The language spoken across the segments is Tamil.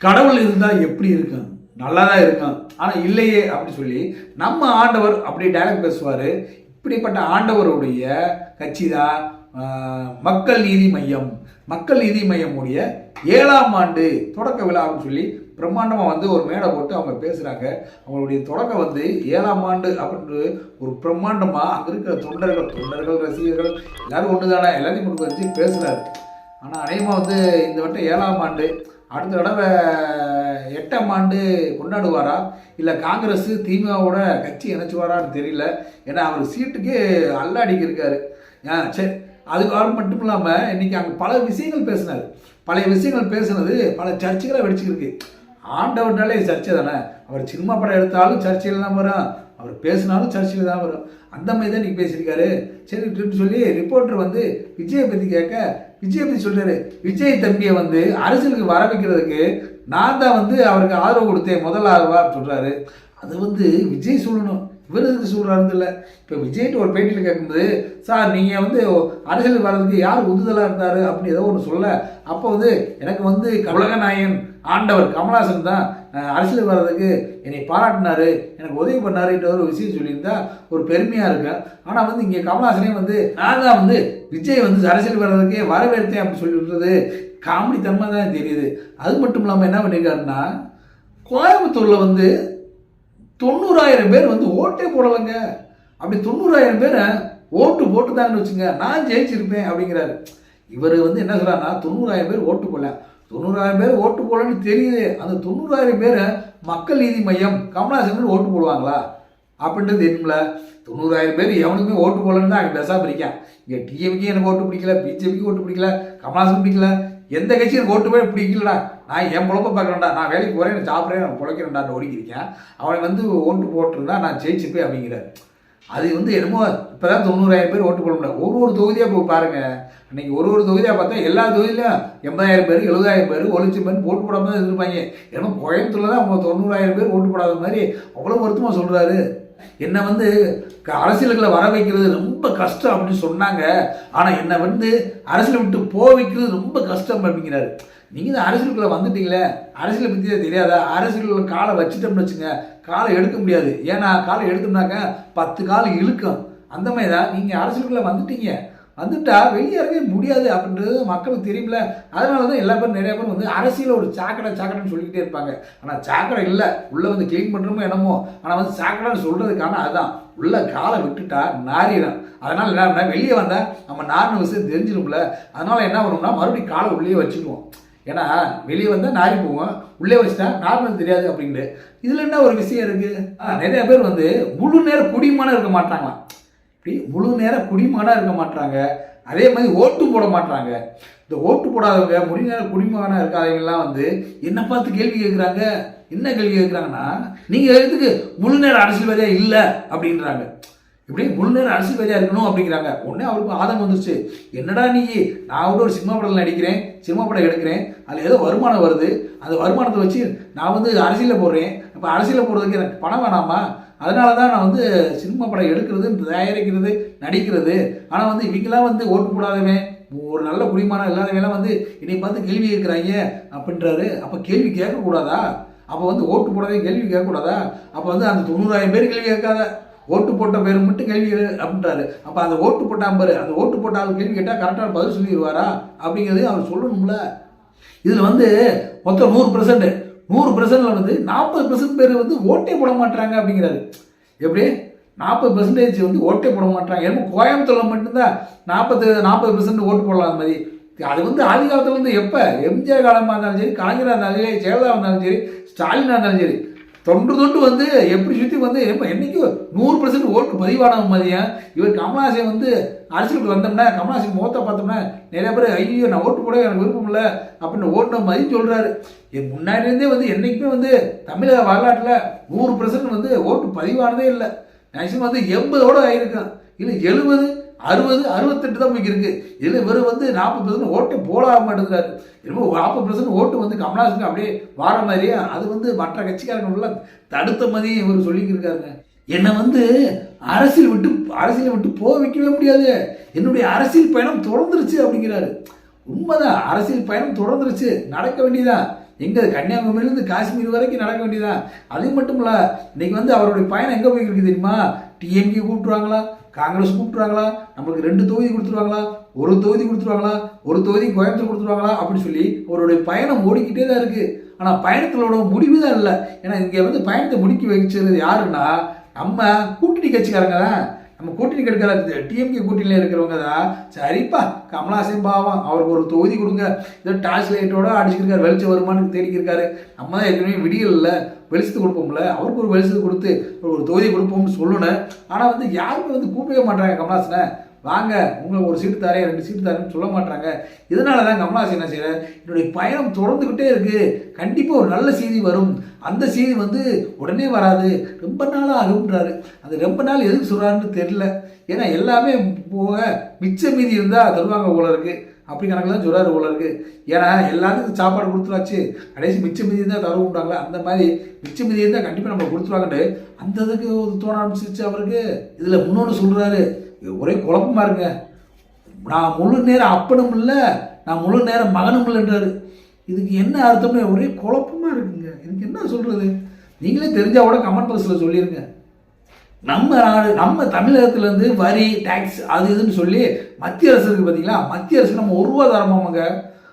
கடவுள் இருந்தால் எப்படி இருக்கும் நல்லா தான் இருக்கும் ஆனால் இல்லையே அப்படின்னு சொல்லி நம்ம ஆண்டவர் அப்படி டைலாக் பேசுவார். இப்படிப்பட்ட ஆண்டவருடைய கட்சி தான் மக்கள் நீதி மையம். மக்கள் நீதி மையமுடைய ஏழாம் ஆண்டு தொடக்க விழா அப்படின்னு சொல்லி பிரம்மாண்டமாக வந்து ஒரு மேடை போட்டு அவங்க பேசுகிறாங்க அவங்களுடைய தொடக்கம் வந்து ஏழாம் ஆண்டு அப்படின்ற ஒரு பிரம்மாண்டமாக அங்கே இருக்கிற தொண்டர்கள் தொண்டர்கள் ரசிகர்கள் எல்லாரும் ஒன்று தானே எல்லாத்தையும் கொண்டு வச்சு பேசுகிறாரு ஆனால் அநேகமாக வந்து இந்த வட்டம் ஏழாம் ஆண்டு அடுத்த தடவை எட்டாம் ஆண்டு கொண்டாடுவாரா? இல்லை காங்கிரஸ் திமுகவோட கட்சி இணைச்சுவாரான்னு தெரியல. ஏன்னா அவர் சீட்டுக்கு அல்லாடிக்கு இருக்காரு. ஆ சரி. அதுக்காக மட்டும் இல்லாமல் இன்னைக்கு அங்கே பல விஷயங்கள் பேசினார். பழைய விஷயங்கள் பேசுனது பல சர்ச்சைகளை வெடிச்சுக்கிருக்கு ஆண்டவர்னாலே சர்ச்சை தானே. அவர் சினிமா படம் எடுத்தாலும் சர்ச்சையில் தான் வரும். அவர் பேசினாலும் சர்ச்சையில் தான் வரும். அந்த மாதிரி தான் நீங்கள் பேசியிருக்காரு. சரி சொல்லி ரிப்போர்ட்டர் வந்து விஜயை பற்றி கேட்க விஜய் பற்றி சொல்றாரு. விஜய் தம்பியை வந்து அரசியலுக்கு வர வைக்கிறதுக்கு நான் தான் வந்து அவருக்கு ஆதரவு கொடுத்தேன் முதல் ஆதரவா சொல்றாரு. அது வந்து விஜய் சொல்லணும். இவர் எதுக்கு சொல்கிறாரு இல்லை இப்போ விஜய்ட்டு ஒரு பேட்டியில் கேட்கும்போது சார் நீங்கள் வந்து அரசியல் வர்றதுக்கு யார் உந்துதலாக இருந்தார்? அப்படின்னு ஏதோ ஒன்று சொல்ல. அப்போ வந்து எனக்கு வந்து உலகநாயகன் ஆண்டவர் கமலாசன் தான் அரசியல் வர்றதுக்கு என்னை பாராட்டினாரு எனக்கு உதவி பண்ணாருன்ற ஒரு விஷயம் சொல்லியிருந்தா ஒரு பெருமையாக இருக்கேன் ஆனால் வந்து இங்கே கமலாசனே வந்து நான் தான் வந்து விஜய் வந்து அரசியல் வர்றதுக்கே வரவேற்றேன் அப்படின்னு சொல்லிடுறது காமெடி தன்மை தான் தெரியுது. அது மட்டும் இல்லாமல் என்ன பண்ணியிருக்காருன்னா கோயம்புத்தூரில் வந்து தொண்ணூறாயிரம் பேர் வந்து ஓட்டே போடலைங்க. அப்படி தொண்ணூறாயிரம் பேரை ஓட்டு போட்டு போட்டுதாங்கன்னு வச்சுங்க நான் ஜெயிச்சிருப்பேன் அப்படிங்கிறாரு. இவர் வந்து என்ன சொல்கிறாருன்னா தொண்ணூறாயிரம் பேர் ஓட்டு போடல. தொண்ணூறாயிரம் பேர் ஓட்டு போடலன்னு தெரியுது. அந்த தொண்ணூறாயிரம் பேரை மக்கள் நீதி மையம் கமலாசன் ஓட்டு போடுவாங்களா? அப்படின்றது தெரியுமில்ல தொண்ணூறாயிரம் பேர் எவனுக்குமே ஓட்டு போடலன்னு தான் அங்கே பெருசாக பிடிக்கான். இங்கே டிஎம்கே எனக்கு ஓட்டு பிடிக்கல பிஜேபிக்கு ஓட்டு பிடிக்கல கமலாசன் பிடிக்கல. எந்த கட்சியும் எனக்கு ஓட்டு போய் பிடிக்கலடா? நான் என் பொழப்ப பார்க்குறேன்டா. நான் வேலைக்கு போகிறேன் நான் சாப்பிட்றேன் நான் பிழைக்கிறேன்டான்னு ஓடிக்கிருக்கேன் அவன் வந்து ஓட்டு போட்டிருந்தா நான் ஜெயிச்சுப்பேன் அப்படிங்கிறார் அது வந்து என்னமோ இப்போ தான் தொண்ணூறாயிரம் பேர் ஓட்டு போட முடியாது. ஒரு ஒரு தொகுதியாக போய் பாருங்கள் அன்றைக்கி ஒரு ஒரு தொகுதியாக பார்த்தா எல்லா தொகுதியிலும் எண்பதாயிரம் பேர் எழுபதாயிரம் பேர் ஒரு லட்சம் பேர் ஓட்டு போடாமல் தான் இருப்பாங்க ஏன்னா கோயம்புத்தூரில் தான் அவங்க தொண்ணூறாயிரம் பேர் ஓட்டு போடாத மாதிரி அவ்வளோ வருத்தமாக சொல்கிறாரு என்னை வந்து க- அரசியலுக்குள்ள வர வைக்கிறது ரொம்ப கஷ்டம் அப்படின்னு சொன்னாங்க. ஆனால் என்னை வந்து அரசியலை விட்டு போக வைக்கிறது ரொம்ப கஷ்டம் அப்படிங்கிறாரு. நீங்கள் தான் அரசியலுக்குள்ளே வந்துட்டீங்களே அரசியலை பற்றி தான் தெரியாதா? அரசியலுக்குள்ள காலை வச்சுட்டோம்னு வச்சுங்க காலை எடுக்க முடியாது. ஏன்னா காலை எடுத்தோம்னாக்க பத்து கால் இழுக்கும். அந்த மாதிரி தான் நீங்கள் அரசியலுக்குள்ளே வந்துட்டீங்க. வந்துட்டா வெளியேறவே முடியாது அப்படின்றது மக்களுக்கு தெரியும்ல. அதனால தான் எல்லா பேரும் நிறைய பேர் வந்து அரசியல் ஒரு சாக்கடை சாக்கடைன்னு சொல்லிக்கிட்டே இருப்பாங்க. ஆனால் சாக்கடை இல்லை. உள்ளே வந்து க்ளீன் பண்ணுறமோ என்னமோ. ஆனால் வந்து சாக்கடைன்னு சொல்கிறதுக்கான அதுதான் உள்ள காலை விட்டுட்டா நாரிடும். அதனால் என்ன வெளியே வந்தால் நம்ம நாரின விஷயம் தெரிஞ்சிடும்ல அதனால் என்ன பண்ணணும்னா மறுபடியும் காலை உள்ளே வச்சுக்குவோம். ஏன்னா வெளியே வந்தால் நாரி போவோம் உள்ளே வச்சுட்டா நார்மல் தெரியாது அப்படின்ட்டு. இதில் என்ன ஒரு விஷயம் இருக்குது நிறைய பேர் வந்து முழு நேரம் குடிமனம் இருக்க மாட்டாங்களாம். இப்படி முழு நேரம் குடிமகனாக இருக்க மாட்டாங்க அதே மாதிரி ஓட்டு போட மாட்டாங்க இந்த ஓட்டு போடாதவங்க முழு நேரம் குடிமகனாக இருக்காதவங்கலாம் வந்து என்ன பார்த்து கேள்வி கேட்குறாங்க என்ன கேள்வி கேட்குறாங்கன்னா நீங்கள் எதுக்கு முழு நேரம் அரசியல்வாதியாக இல்லை அப்படின்றாங்க. இப்படியே முழு நேரம் அரசியல்வாதியாக இருக்கணும் அப்படிங்கிறாங்க. உடனே அவருக்கு ஆதம் வந்துருச்சு. என்னடா நீ? நான் கூட ஒரு சினிமா படத்தில் நடிக்கிறேன் சினிமா படம் எடுக்கிறேன். அதில் ஏதோ வருமானம் வருது. அந்த வருமானத்தை வச்சு நான் வந்து அரசியலில் போடுறேன். அப்போ அரசியலில் போடுறதுக்கு எனக்கு பணம் வேணாமா? அதனால தான் நான் வந்து சினிமா படம் எடுக்கிறது தயாரிக்கிறது நடிக்கிறது. ஆனால் வந்து இவங்களாம் வந்து ஓட்டு போடாதவன். ஒரு நல்ல குடிமானம் இல்லாதவங்களாம் வந்து என்னை பார்த்து கேள்வி இருக்கிறாங்க அப்படின்றாரு. அப்போ கேள்வி கேட்கக்கூடாதா? அப்போ வந்து ஓட்டு போடாதே கேள்வி கேட்கக்கூடாதா? அப்போ வந்து அந்த தொண்ணூறாயிரம் பேர் கேள்வி கேட்காத. ஓட்டு போட்ட பேர் மட்டும் கேள்வி அப்படின்றாரு. அப்போ அந்த ஓட்டு போட்டான் பாரு அந்த ஓட்டு போட்ட ஆள் கேள்வி கேட்டால் கரெக்டாக பதில் சொல்லிடுவாரா? அப்படிங்கிறது அவர் சொல்லணும்ல. இதில் வந்து மொத்தம் நூறு பர்சன்ட் நூறு பர்சன்ட்ல வந்து நாற்பது பர்சன்ட் பேர் வந்து ஓட்டே போட மாட்டாங்க அப்படிங்கிறாரு. எப்படி? நாற்பது பர்சன்டேஜ் வந்து ஓட்டே போட மாட்டாங்க ஏன்னா கோயம்புத்தூரில் மட்டும்தான் நாற்பது நாற்பது பர்சன்ட் ஓட்டு போடலாம் அந்த மாதிரி. அது வந்து ஆதி காலத்துல எப்போ? எம்ஜிஆர் காலமாக இருந்தாலும் சரி கலைஞராக இருந்தாலும் சரி ஜெயலலிதா இருந்தாலும் சரி ஸ்டாலினாக இருந்தாலும் சரி. தொன்று தொண்டு வந்து எப்படி சுற்றி வந்து எப்போ நூறு பர்சன்ட் ஓட்டு பதிவான மாதிரியா? இவர் கமலாசன் வந்து அரசியலுக்கு வந்தோம்னா கமலாசன் முகத்தை பார்த்தோம்னா நிறைய பேர் ஐயோ நான் ஓட்டு போட எனக்கு விருப்பம் இல்லை அப்படின்னு ஓட்டுன மாதிரி சொல்கிறாரு என் முன்னாடிலேருந்தே வந்து என்றைக்குமே வந்து தமிழக வரலாற்றில் நூறு பர்சன்ட் வந்து ஓட்டு பதிவானதே இல்லை. மேக்ஸிமம் வந்து எண்பதோடு ஆயிருக்கும் இல்லை எழுபது அறுபது அறுபத்தெட்டு தான் போய் இருக்கு இதில் இவர் வந்து நாற்பது பர்சன்ட் ஓட்டு போடாக மாட்டேங்கிறாரு. என்னமோ நாற்பது பர்சன்ட் ஓட்டு வந்து கமலாசனுக்கு அப்படியே வார மாதிரியே அது வந்து மற்ற கட்சிக்காரங்க தடுத்த மாதிரியே இவர் சொல்லிக்கிருக்காருங்க. என்னை வந்து அரசியல் விட்டு அரசியலை விட்டு போக வைக்கவே முடியாது. என்னுடைய அரசியல் பயணம் தொடர்ந்துருச்சு அப்படிங்கிறாரு. உண்மைதான் அரசியல் பயணம் தொடர்ந்துருச்சு. நடக்க வேண்டியதா? எங்கே கன்னியாகுமரியிலேருந்து காஷ்மீர் வரைக்கும் நடக்க வேண்டியதா? அது மட்டும் இல்லை இன்னைக்கு வந்து அவருடைய பயணம் எங்கே போய்க்கு தெரியுமா? டிஎம்கே கூப்பிட்டுருவாங்களா? காங்கிரஸ் கூப்பிட்டுருவாங்களா? நம்மளுக்கு ரெண்டு தொகுதி கொடுத்துருவாங்களா? ஒரு தொகுதி கொடுத்துருவாங்களா? ஒரு தொகுதி கோயம்புத்தூர் கொடுத்துருவாங்களா? அப்படின்னு சொல்லி அவருடைய பயணம் ஓடிக்கிட்டே தான் இருக்குது ஆனால் பயணத்திலோட முடிவு தான் இல்லை. ஏன்னா இங்கே வந்து பயணத்தை முடிக்க வச்சது யாருன்னா நம்ம கூட்டணி கட்சிக்காரங்க தான். நம்ம கூட்டணி கெடுக்கிற டிஎம்கே கூட்டணியில் இருக்கிறவங்க தான் சரிப்பா கமலாசன் பாவம் அவருக்கு ஒரு தொகுதி கொடுங்க. ஏதோ டார்ச் லைட்டோட அடிச்சிருக்காரு வெளிச்சம் வருமானு தேடிக்கிருக்காரு. நம்ம தான் ஏற்கனவே விடியலில் வெளிச்சத்து கொடுப்போம்ல. அவருக்கு ஒரு வெளிச்சத்து கொடுத்து ஒரு தொகுதி கொடுப்போம்னு சொல்லணும். ஆனால் வந்து யாருமே வந்து கூப்பிடவே மாட்டாங்க கமலாசனை வாங்க உங்களுக்கு ஒரு சீட்டு தரேன் ரெண்டு சீட்டு தரேன்னு சொல்ல மாட்டாங்க இதனால தான் கமலாசி என்ன செய்கிறேன் என்னுடைய பயணம் தொடர்ந்துக்கிட்டே இருக்கு. கண்டிப்பாக ஒரு நல்ல செய்தி வரும். அந்த செய்தி வந்து உடனே வராது. ரொம்ப நாளாக ஆகுன்றாரு அது ரொம்ப நாள் எதுக்கு சொல்கிறாருன்னு தெரில ஏன்னா எல்லாமே போக மிச்ச மீதி இருந்தால் தருவாங்க போல இருக்குது அப்படி கணக்கில் தான் சொல்கிறாரு போல இருக்கு. ஏன்னா எல்லாத்துக்கும் சாப்பாடு கொடுத்துருவாச்சு கடைசி மிச்ச மீதி தான் தருவோம்டாங்களா அந்த மாதிரி மிச்ச மீதி இருந்தால் கண்டிப்பாக நம்ம கொடுத்துருவாங்கன்ட்டு அந்த இதுக்கு தோண ஆரம்பிச்சிருச்சு அவருக்கு. இதில் முன்னொன்று சொல்கிறாரு ஒரே குழப்பமா இருங்க. நான் முழு நேரம் அப்பனும் இல்லை நான் முழு நேரம் மகனும் இல்லைன்றாரு இதுக்கு என்ன அர்த்தம்னு ஒரே குழப்பமா இருக்குங்க. இதுக்கு என்ன சொல்றது? நீங்களே தெரிஞ்சா கூட கமெண்ட் பாக்ஸில் சொல்லிடுங்க நம்ம நாடு நம்ம தமிழகத்துலேருந்து வரி டேக்ஸ் அது இதுன்னு சொல்லி மத்திய அரசு இருக்குது பார்த்தீங்களா மத்திய அரசு நம்ம ஒரு ரூபா தரமாமங்க.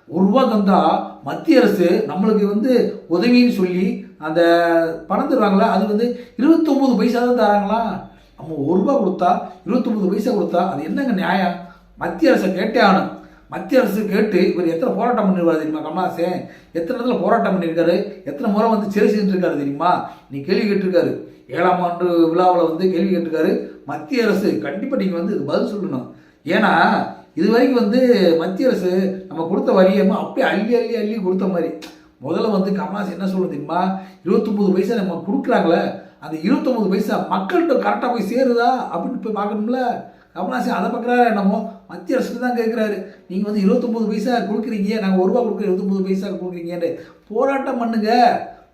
ஒரு ரூபா தந்தால் மத்திய அரசு நம்மளுக்கு வந்து உதவின்னு சொல்லி அந்த பணம் தருவாங்களா? அது வந்து இருபத்தொம்போது பைசா தான் தராங்களா? நம்ம ஒரு ரூபா கொடுத்தா இருபத்தொம்பது பைசா கொடுத்தா அது என்னங்க நியாயம்? மத்திய அரசை கேட்டே ஆகணும். மத்திய அரசு கேட்டு இவர் எத்தனை போராட்டம் பண்ணிருவாரு தெரியுமா கமலாசன் எத்தனை இடத்துல போராட்டம் பண்ணியிருக்காரு? எத்தனை முறை வந்து சிறை செஞ்சுருக்காரு தெரியுமா? நீ கேள்வி கேட்டிருக்காரு. ஏழாம் ஆண்டு விழாவில் வந்து கேள்வி கேட்டிருக்காரு. மத்திய அரசு கண்டிப்பாக நீங்கள் வந்து இது பதில் சொல்லணும். ஏன்னா இது வரைக்கும் வந்து மத்திய அரசு நம்ம கொடுத்த வரியமோ அப்படியே அள்ளி அள்ளி அள்ளி கொடுத்த மாதிரி. முதல்ல வந்து கமலாசன் என்ன சொல்லுது தெரியுமா? இருபத்தொம்பது பைசா நம்ம கொடுக்குறாங்களே அந்த இருபத்தொம்பது பைசா மக்கள்கிட்ட கரெக்டாக போய் சேருதா அப்படின்னு போய் பார்க்கணும்ல? கமலாசன் அதை பார்க்குறாரு என்னமோ? மத்திய அரசு தான் கேட்குறாரு. நீங்கள் வந்து இருபத்தொம்பது பைசா கொடுக்குறீங்க நாங்கள் ஒரு ரூபா கொடுக்குற இருபத்தொம்பது பைசா கொடுக்குறீங்கன்னு போராட்டம் பண்ணுங்க.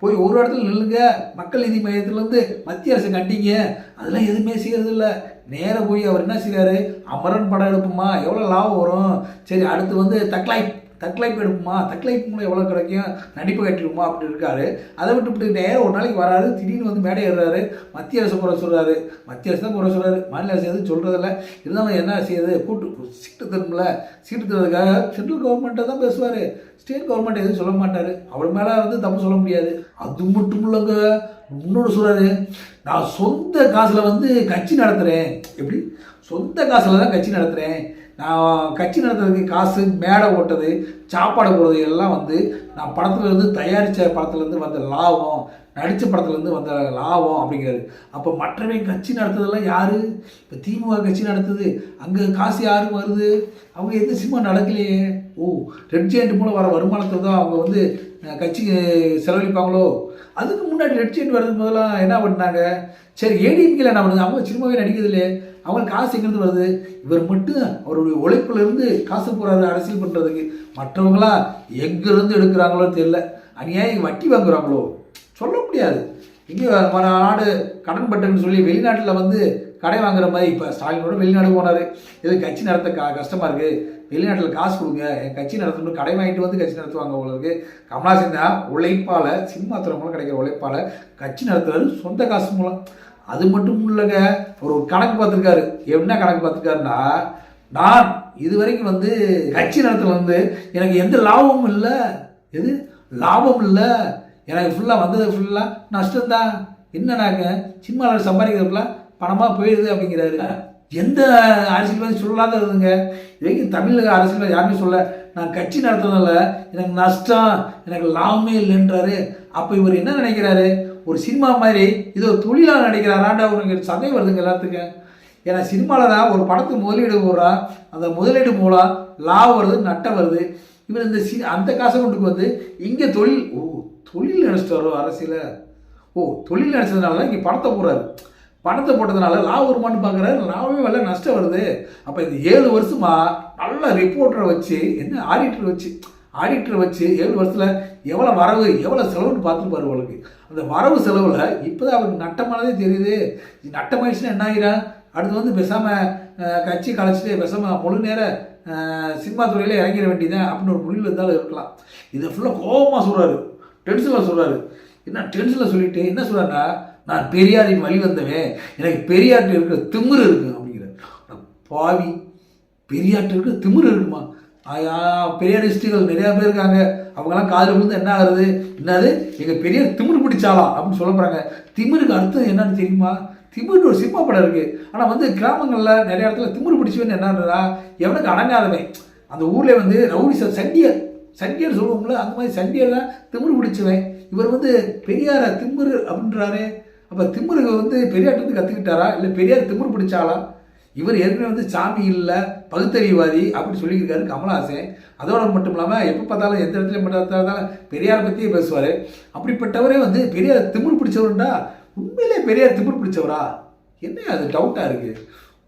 போய் ஒரு இடத்துல நில்லுங்க. மக்கள் நீதி மையத்துலேருந்து மத்திய அரசு கண்டிங்க அதெல்லாம் எதுவுமே செய்யறதில்ல. நேராக போய் அவர் என்ன செய்கிறாரு அமரன் படம் எடுப்போமா? எவ்வளோ லாபம் வரும்? சரி அடுத்து வந்து தக்லாய் தக்லைப் எடுப்போமா தக்லைப் மூலம் எவ்வளோ கிடைக்கும்? நடிப்பு கட்டிடுமா? அப்படி இருக்காரு. அதை விட்டு இப்படி நேரம் ஒரு நாளைக்கு வராரு. திடீர்னு வந்து மேடை ஏறுறாரு. மத்திய அரசு குறை சொல்கிறாரு மத்திய அரசு தான் குறை சொல்கிறாரு மாநில அரசு எதுவும் சொல்கிறதில்ல இருந்தாலும் என்ன செய்யுது? கூட்டு சீட்டு தரும்ல சீட்டு தரதுக்காக சென்ட்ரல் கவர்மெண்ட்டை தான் பேசுவார். ஸ்டேட் கவர்மெண்ட் எதுவும் சொல்ல மாட்டார். அவர் மேலே வந்து தப்பு சொல்ல முடியாது. அது மட்டும் இல்லைங்க. இன்னொன்று சொல்கிறாரு நான் சொந்த காசில் வந்து கட்சி நடத்துகிறேன் எப்படி? சொந்த காசில் தான் கட்சி நடத்துகிறேன் நான் கட்சி நடத்துறதுக்கு காசு மேடை ஓட்டது சாப்பாடு போடுறது எல்லாம் வந்து நான் படத்துலேருந்து தயாரித்த படத்துலேருந்து வந்த லாபம் நடித்த படத்துலேருந்து வந்த லாபம் அப்படிங்கிறது. அப்போ மற்றவை கட்சி நடத்துறதெல்லாம் யார்? இப்போ திமுக கட்சி நடத்துது. அங்கே காசு யாருக்கு வருது? அவங்க எந்த சினிமா நடக்கலையே. ஓ ரெட் ஜெயண்ட் மூலம் வர வருமானத்தை தான் அவங்க வந்து கட்சி செலவழிப்பாங்களோ? அதுக்கு முன்னாடி ரெட் ஜெயண்ட் வர்றதுக்கு என்ன பண்ணாங்க சரி ஏடிஎம்கேல என்ன பண்ணுது? அவங்க சினிமாவே நடிக்கிறது இல்லையே அவங்களுக்கு காசு எங்கேருந்து வருது? இவர் மட்டும் அவருடைய உழைப்புல இருந்து காசு போறாரு அரசியல் பண்ணுறதுக்கு மற்றவங்களாம் எங்கேருந்து எடுக்கிறாங்களோ தெரியல. அநியாயம் வட்டி வாங்குறாங்களோ? சொல்ல முடியாது. இங்கே நம்ம நாடு கடன் பட்டுன்னு சொல்லி வெளிநாட்டில் வந்து கடை வாங்குற மாதிரி இப்போ ஸ்டாலினோட வெளிநாடு போனார். இது கட்சி நடத்த க கஷ்டமாக இருக்குது வெளிநாட்டில் காசு கொடுங்க. என் கட்சி நடத்தணும் கடை வாங்கிட்டு வந்து கட்சி நடத்துவாங்க உங்களுக்கு. கமலாசன் தான் உழைப்பால் சினிமா மூலம் கிடைக்கிற உழைப்பால் கட்சி நடத்துறது சொந்த காசு மூலம். அது மட்டும் இல்லைங்க. ஒரு கணக்கு பார்த்துருக்காரு. என்ன கணக்கு பார்த்துருக்காருன்னா நான் இது வரைக்கும் வந்து கட்சி நடத்துல வந்து எனக்கு எந்த லாபமும் இல்லை. எது? லாபம் இல்லை. எனக்கு ஃபுல்லாக வந்தது ஃபுல்லாக நஷ்டம்தான். என்னன்னாக்க சினிமாவில் சம்பாதிக்கிறது பணமாக போயிடுது அப்படிங்கிறாரு. எந்த அரசியல்வாதி சொல்லாததுங்க? இது தமிழக அரசியல்வாதி யாருமே சொல்ல நான் கட்சி நடத்துறதுனால எனக்கு நஷ்டம் எனக்கு லாபமே இல்லைன்றாரு. அப்போ இவர் என்ன நினைக்கிறாரு? ஒரு சினிமா மாதிரி இது ஒரு தொழிலாக நடிக்கிறாராண்டா அவருக்கு சந்தேகம் வருதுங்க எல்லாத்துக்கும். ஏன்னா சினிமாவில் தான் ஒரு படத்துக்கு முதலீடு போடுறான் அந்த முதலீடு மூலம் லாபம் வருது நட்டம் வருது. இவர் இந்த சி அந்த காசை கொண்டு வந்து இங்கே தொழில் ஓ தொழில் நினச்சிட்டு வரோம் அரசியல? ஓ தொழில் நினச்சதுனால தான் இங்கே படத்தை போடுறாரு. பணத்தை போட்டதுனால லாபம் வருமானு பார்க்குறாரு. லாபமே வரல நஷ்டம் வருது. அப்போ இந்த ஏழு வருஷமா நல்ல ரிப்போர்ட்டரை வச்சு என்ன ஆடிட்டர் வச்சு ஆடிட்டர் வச்சு ஏழு வருஷத்தில் எவ்வளோ வரவு எவ்வளோ செலவுன்னு பார்த்துருப்பாரு அவளுக்கு அந்த வரவு செலவில் இப்போ தான் அவருக்கு நட்டமானதே தெரியுது. நட்டமாயிடுச்சுன்னா என்ன ஆகிறா அடுத்து வந்து பேசாமல் கட்சி கலைச்சிட்டு பேசாமல் முழு நேர சினிமா துறையில் இறங்கிட வேண்டியதான் அப்படின்னு ஒரு முடிவில் இருந்தாலும் இருக்கலாம். இதை ஃபுல்லாக கோபமாக சொல்கிறாரு டென்ஷனில் சொல்கிறாரு என்ன டென்ஷனில் சொல்லிட்டு என்ன சொல்கிறாருன்னா நான் பெரியாரின் வழி வந்தவன் எனக்கு பெரியார்ட்ட இருக்கிற திமிரு இருக்கு அப்படிங்கிறார். பாவி பெரியார்ட்ட இருக்கிற திமிரு இருக்குமா? ஆயா பெரியாரிஸ்டுகள் நிறையா பேர் இருக்காங்க. அவங்கெல்லாம் காதில் விழுந்து என்ன ஆகுறது? என்னது? எங்கள் பெரியார் திமிரு பிடிச்சாலா அப்படின்னு சொல்ல போகிறாங்க திமிருக்கு அடுத்தது என்னன்னு தெரியுமா? திமிரு ஒரு சினிமா படம் இருக்குது ஆனால் வந்து கிராமங்களில் நிறைய இடத்துல திமிரு பிடிச்சவன் என்னன்றா எவனுக்கு அடங்காதவன். அந்த ஊரில் வந்து ரவுடி சார் சண்டியர் சண்டியர் சொல்லுவோம்ல அந்த மாதிரி சண்டியர்லாம் திமிரு பிடிச்சவன். இவர் வந்து பெரியார திமிரு அப்படின்றாரு. அப்போ திமிருக்கு வந்து பெரியார்ட்டு கற்றுக்கிட்டாரா இல்லை பெரியார் திமுரு பிடிச்சாலா இவர் ஏற்கனவே வந்து சாமி இல்லை பகுத்தறிவாதி அப்படின்னு சொல்லியிருக்காரு கமலஹாசன். அதோட மட்டும் இல்லாமல் எப்போ பார்த்தாலும் எந்த இடத்துல பார்த்தாலும் பெரியாரை பற்றியே பேசுவார். அப்படிப்பட்டவரே வந்து பெரியார் திமிர் பிடிச்சவருண்டா? உண்மையிலே பெரியார் திமிர் பிடிச்சவரா? என்ன அது டவுட்டாக இருக்குது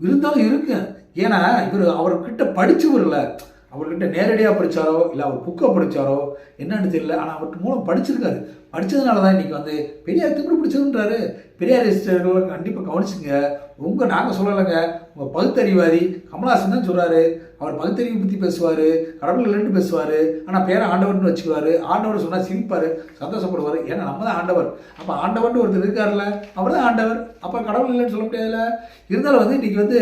இருந்தாலும் இருக்கு ஏன்னா இவர் அவர்கிட்ட படிச்சவர் இல்லை. அவர்கிட்ட நேரடியாக படித்தாரோ இல்லை அவர் புக்கை படித்தாரோ என்னன்னு தெரியல. ஆனால் அவருக்கு மூலம் படிச்சிருக்காரு. படித்ததுனால தான் இன்றைக்கி வந்து பெரியார் திமிரு பிடிச்சதுன்றாரு. பெரியார் இஸ்டர்களை கண்டிப்பாக கவனிச்சுங்க. உங்கள் நாங்கள் சொல்லலைங்க. உங்கள் பகுத்தறிவாதி கமலஹாசன் தான் சொல்கிறாரு அவர் பகுத்தறிவை பற்றி பேசுவார். கடவுள் இல்லைன்னு பேசுவார். ஆனால் பேரை ஆண்டவர்னு வச்சுக்குவார். ஆண்டவர் சொன்னால் சிரிப்பார் சந்தோஷப்படுவார். ஏன்னா நம்ம தான் ஆண்டவர். அப்போ ஆண்டவர்னு ஒருத்தர் இருக்கார்ல அவர் தான் ஆண்டவர். அப்போ கடவுள் இல்லைன்னு சொல்ல முடியாதுல்ல. இருந்தாலும் வந்து இன்றைக்கி வந்து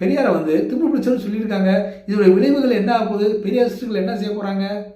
பெரியாரை வந்து திரும்ப பிடிச்சவர்னு சொல்லியிருக்காங்க. இதோடைய விளைவுகள் என்ன ஆகுது பெரியார் என்ன செய்ய போகிறாங்க